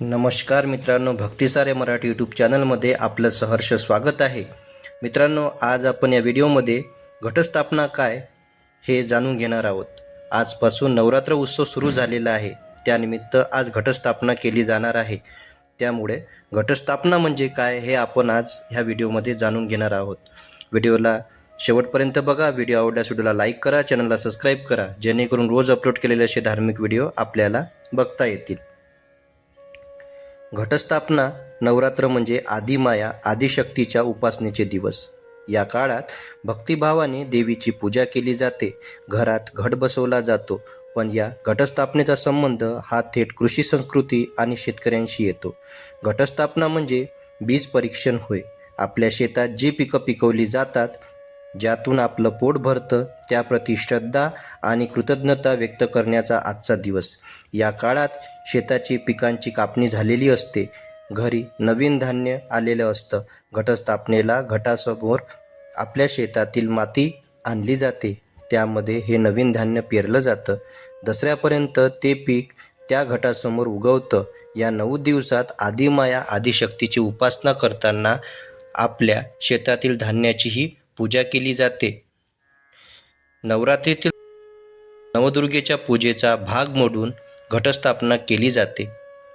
नमस्कार मित्रांनो भक्तिसारे मराठी यूट्यूब चॅनलमध्ये आपलं सहर्ष स्वागत आहे. मित्रांनो आज आपण या व्हिडिओमध्ये घटस्थापना काय हे जाणून घेणार आहोत. आजपासून नवरात्र उत्सव सुरू झालेला आहे. त्यानिमित्त आज घटस्थापना केली जाणार आहे. त्यामुळे घटस्थापना म्हणजे काय हे आपण आज ह्या व्हिडिओमध्ये जाणून घेणार आहोत. व्हिडिओला शेवटपर्यंत बघा व्हिडिओ आवडल्यास व्हिडिओला लाईक करा चॅनलला सबस्क्राईब करा जेणेकरून रोज अपलोड केलेले असे धार्मिक व्हिडिओ आपल्याला बघता येतील. घटस्थापना नवरात्र म्हणजे आदिमाया आदिशक्तीच्या उपासनेचे दिवस. या काळात भक्तिभावाने देवीची पूजा केली जाते घरात घट बसवला जातो पण या घटस्थापनेचा संबंध हा थेट कृषी संस्कृती आणि शेतकऱ्यांशी येतो. घटस्थापना म्हणजे बीज परीक्षण होय. आपल्या शेतात जी पिकं पिकवली जातात ज्यातून आपलं पोट भरतं त्याप्रती श्रद्धा आणि कृतज्ञता व्यक्त करण्याचा आजचा दिवस. या काळात शेताची पिकांची कापणी झालेली असते. घरी नवीन धान्य आलेलं असतं. घटस्थापनेला घटासमोर आपल्या शेतातील माती आणली जाते. त्यामध्ये हे नवीन धान्य पेरलं जातं. दसऱ्यापर्यंत ते पीक त्या घटासमोर उगवतं. या नऊ दिवसात आदिमाया आदिशक्तीची उपासना करताना आपल्या शेतातील धान्याचीही पूजा केली जाते. नवरात्रीतील नवदुर्गेच्या पूजेचा भाग मोडून घटस्थापना केली जाते.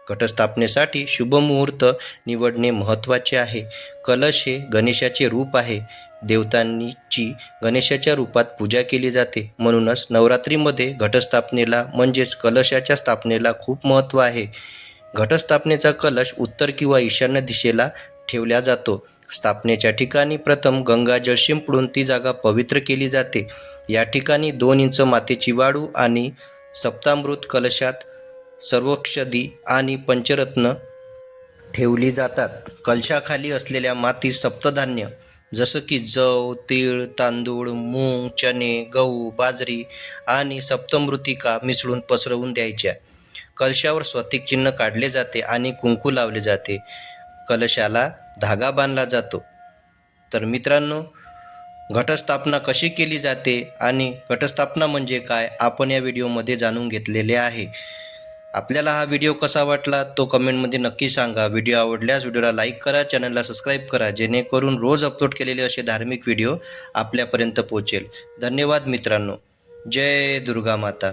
घटस्थापनेसाठी शुभमुहूर्त निवडणे महत्त्वाचे आहे. कलश हे गणेशाचे रूप आहे. देवतांची गणेशाच्या रूपात पूजा केली जाते. म्हणूनच नवरात्रीमध्ये घटस्थापनेला म्हणजेच कलशाच्या स्थापनेला खूप महत्त्व आहे. घटस्थापनेचा कलश उत्तर किंवा ईशान्य दिशेला ठेवला जातो. स्थापनेच्या ठिकाणी प्रथम गंगाजळ शिंपडून ती जागा पवित्र केली जाते. या ठिकाणी दोन इंच मातेची वाळू आणि सप्तामृत कलशात सर्वक्षदी आणि पंचरत्न ठेवली जातात. कलशाखाली असलेल्या मातीत सप्तधान्य जसं की जव तीळ तांदूळ मूग चणे गहू बाजरी आणि सप्तमृतिका मिसळून पसरवून द्यायच्या. कलशावर स्वतिक चिन्ह काढले जाते आणि कुंकू लावले जाते. कलशाला धागा बांधला जातो. तर मित्रांनो घटस्थापना कशी केली जाते आणि घटस्थापना म्हणजे काय आपण या व्हिडिओमध्ये जाणून घेतलेले आहे. आपल्याला हा व्हिडिओ कसा वाटला तो कमेंटमध्ये नक्की सांगा. व्हिडिओ आवडल्यास व्हिडिओला लाईक करा चॅनलला सबस्क्राईब करा जेणेकरून रोज अपलोड केलेले असे धार्मिक व्हिडिओ आपल्यापर्यंत पोहोचेल. धन्यवाद मित्रांनो. जय दुर्गा माता.